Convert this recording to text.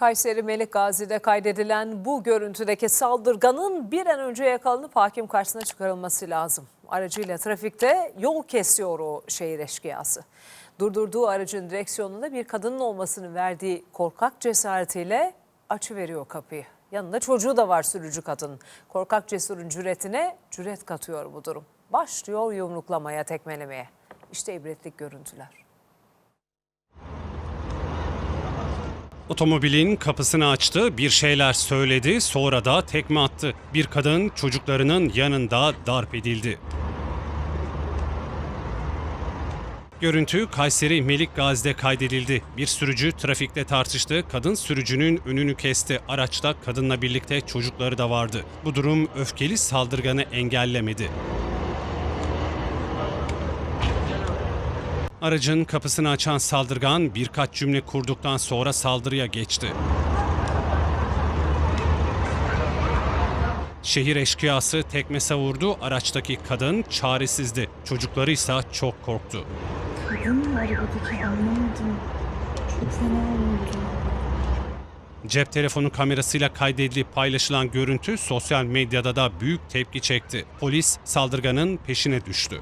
Kayseri Melik Gazi'de kaydedilen bu görüntüdeki saldırganın bir an önce yakalanıp hakim karşısına çıkarılması lazım. Aracıyla trafikte yol kesiyor o şehir eşkıyası. Durdurduğu aracın direksiyonunda bir kadının olmasını verdiği korkak cesaretiyle açıveriyor kapıyı. Yanında çocuğu da var sürücü kadın. Korkak cesurun cüretine cüret katıyor bu durum. Başlıyor yumruklamaya, tekmelemeye. İşte ibretlik görüntüler. Otomobilin kapısını açtı, bir şeyler söyledi, sonra da tekme attı. Bir kadın çocuklarının yanında darp edildi. Görüntü Kayseri Melik Gazi'de kaydedildi. Bir sürücü trafikte tartıştı. Kadın sürücünün önünü kesti. Araçta kadınla birlikte çocukları da vardı. Bu durum öfkeli saldırganı engellemedi. Aracın kapısını açan saldırgan birkaç cümle kurduktan sonra saldırıya geçti. Şehir eşkıyası tekme savurdu. Araçtaki kadın çaresizdi. Çocukları ise çok korktu. Cep telefonu kamerasıyla kaydedilip paylaşılan görüntü sosyal medyada da büyük tepki çekti. Polis saldırganın peşine düştü.